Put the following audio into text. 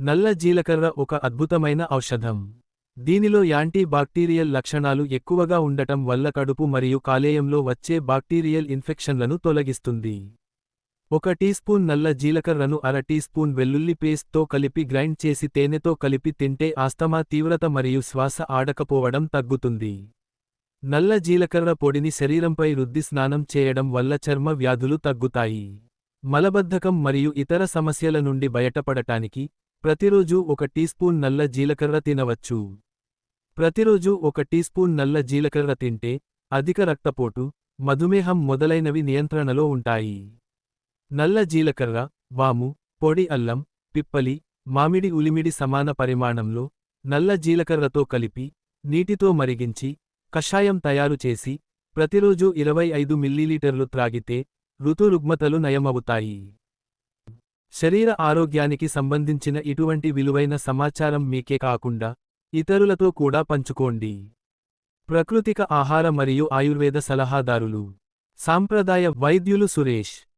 నల్ల జీలకర్ర ఒక అద్భుతమైన ఔషధం. దీనిలో యాంటీ బాక్టీరియల్ లక్షణాలు ఎక్కువగా ఉండటం వల్ల కడుపు మరియు కాలేయంలో వచ్చే బాక్టీరియల్ ఇన్ఫెక్షన్లను తొలగిస్తుంది. ఒక టీ స్పూన్ నల్ల జీలకర్రను అర టీ స్పూన్ వెల్లుల్లి పేస్ట్తో కలిపి గ్రైండ్ చేసి తేనెతో కలిపి తింటే ఆస్తమా తీవ్రత మరియు శ్వాస ఆడకపోవడం తగ్గుతుంది. నల్ల జీలకర్ర పొడిని శరీరంపై రుద్ది స్నానం చేయడం వల్ల చర్మ వ్యాధులు తగ్గుతాయి. మలబద్ధకం మరియు ఇతర సమస్యల నుండి బయటపడటానికి ప్రతిరోజు ఒక టీ స్పూన్ నల్ల జీలకర్ర తినవచ్చు. ప్రతిరోజు ఒక టీ స్పూన్ నల్ల జీలకర్ర తింటే అధిక రక్తపోటు మధుమేహం మొదలైనవి నియంత్రణలో ఉంటాయి. నల్ల జీలకర్ర వాము పొడి అల్లం పిప్పలి మామిడి ఉలిమిడి సమాన పరిమాణంలో నల్ల జీలకర్రతో కలిపి నీటితో మరిగించి కషాయం తయారు చేసి ప్రతిరోజు ఇరవై ఐదు మిల్లీలీటర్లు త్రాగితే ఋతురుగ్మతలు నయమవుతాయి. శరీర ఆరోగ్యానికి సంబంధించిన ఇటువంటి విలువైన సమాచారం మీకే కాకుండా ఇతరులతో కూడా పంచుకోండి. ప్రకృతిక ఆహార మరియు ఆయుర్వేద సలహాదారులు. సాంప్రదాయ వైద్యులు సురేష్.